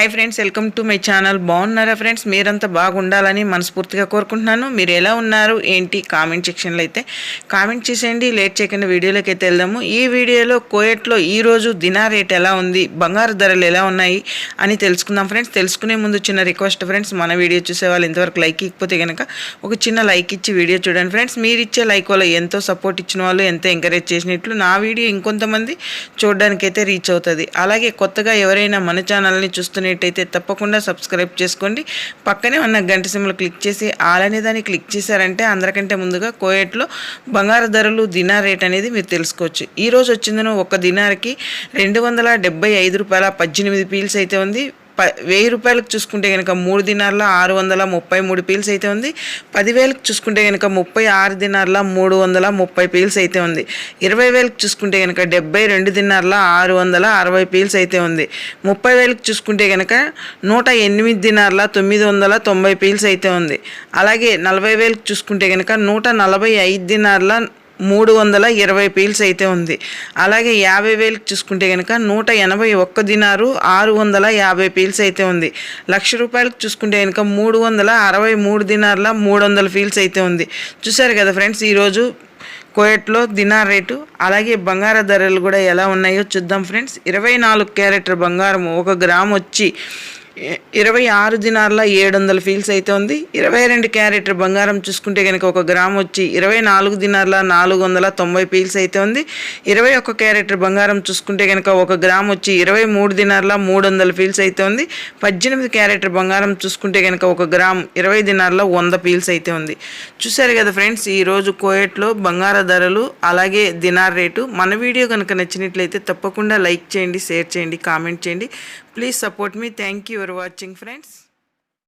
Hi friends welcome to my channel బాగున్నారా friends మీరంతా బాగుండాలని మనస్ఫూర్తిగా కోరుకుంటున్నాను. మీరు ఎలా ఉన్నారు? ఏంటి? కామెంట్ సెక్షన్లో అయితే కామెంట్ చేసేయండి. లేట్ చేయకుండా వీడియోలోకి అయితే వెళ్దాము. ఈ వీడియోలో కోయట్లో ఈరోజు దినా రేట్ ఎలా ఉంది? బంగారు ధరలు ఎలా ఉన్నాయి? అని తెలుసుకుందాం ఫ్రెండ్స్ తెలుసుకునే ముందు చిన్న రిక్వెస్ట్ ఫ్రెండ్స్ మన వీడియో చూసే వాళ్ళు ఇంతవరకు లైక్ ఇకపోతే కనుక ఒక చిన్న లైక్ ఇచ్చి వీడియో చూడండి ఫ్రెండ్స్ మీరు ఇచ్చే లైక్ వల్ల ఎంతో సపోర్ట్ ఇచ్చిన వాళ్ళు ఎంతో ఎంకరేజ్ చేసినట్లు నా వీడియో ఇంకొంతమంది చూడడానికైతే రీచ్ అవుతుంది. అలాగే కొత్తగా ఎవరైనా మన ఛానల్ని చూస్తున్న చూస్తున్నట్టయితే తప్పకుండా సబ్స్క్రైబ్ చేసుకోండి. పక్కనే ఉన్న గంట సిమ్లు క్లిక్ చేసి ఆల్ అనే దాన్ని క్లిక్ చేశారంటే అందరికంటే ముందుగా కోయట్లో బంగారు ధరలు దినార్ రేట్ అనేది మీరు తెలుసుకోవచ్చు. ఈరోజు వచ్చిందను ఒక దినార్కి రెండు వందల డెబ్బై ఐదు రూపాయల పద్దెనిమిది పీల్స్ అయితే ఉంది. ప వెయ్యి రూపాయలకు చూసుకుంటే కనుక మూడు దినాల్లో ఆరు వందల ముప్పై మూడు పీల్స్ అయితే ఉంది. పదివేలకు చూసుకుంటే కనుక ముప్పై ఆరు దినాల్లో మూడు వందల ముప్పై పీల్స్ అయితే ఉంది. ఇరవై వేలకు చూసుకుంటే కనుక డెబ్బై రెండు దినాల్లో ఆరు వందల అరవై పీల్స్ అయితే ఉంది. ముప్పై వేలకు చూసుకుంటే కనుక నూట ఎనిమిది దినాల్లో తొమ్మిది వందల తొంభై పీల్స్ అయితే ఉంది. అలాగే నలభై వేలకు చూసుకుంటే కనుక నూట నలభై ఐదు దినాల్లో మూడు వందల ఇరవై పీల్స్ అయితే ఉంది. అలాగే యాభై వేలకు చూసుకుంటే కనుక నూట ఎనభై ఒక్క దినారు ఆరు వందల యాభై పీల్స్ అయితే ఉంది. లక్ష రూపాయలకు చూసుకుంటే కనుక మూడు వందల అరవై మూడు దినార్ల మూడు వందల పీల్స్ అయితే ఉంది. చూసారు కదా ఫ్రెండ్స్ ఈరోజు కోయట్లో దినార్ రేటు అలాగే బంగార ధరలు కూడా ఎలా ఉన్నాయో చూద్దాం ఫ్రెండ్స్. ఇరవై నాలుగు క్యారెట్ బంగారం ఒక గ్రామ్ వచ్చి ఇరవై ఆరు దినార్ల ఏడు వందల ఫీల్స్ అయితే ఉంది. ఇరవై రెండు క్యారెట్ బంగారం చూసుకుంటే కనుక ఒక గ్రామ్ వచ్చి ఇరవై నాలుగు దినార్ల నాలుగు వందల తొంభై ఫీల్స్ అయితే ఉంది. ఇరవై ఒక్క క్యారెట్ బంగారం చూసుకుంటే కనుక ఒక గ్రామ్ వచ్చి ఇరవై మూడు దినార్ల మూడు వందల ఫీల్స్ అయితే ఉంది. పద్దెనిమిది క్యారెట్ బంగారం చూసుకుంటే కనుక ఒక గ్రామ్ ఇరవై దినాల్లో వంద ఫీల్స్ అయితే ఉంది. చూసారు కదా ఫ్రెండ్స్ ఈరోజు కోయట్లో బంగార ధరలు అలాగే దినార్ రేటు. మన వీడియో కనుక నచ్చినట్లయితే తప్పకుండా లైక్ చేయండి షేర్ చేయండి కామెంట్ చేయండి. Please support me. Thank you watching friends.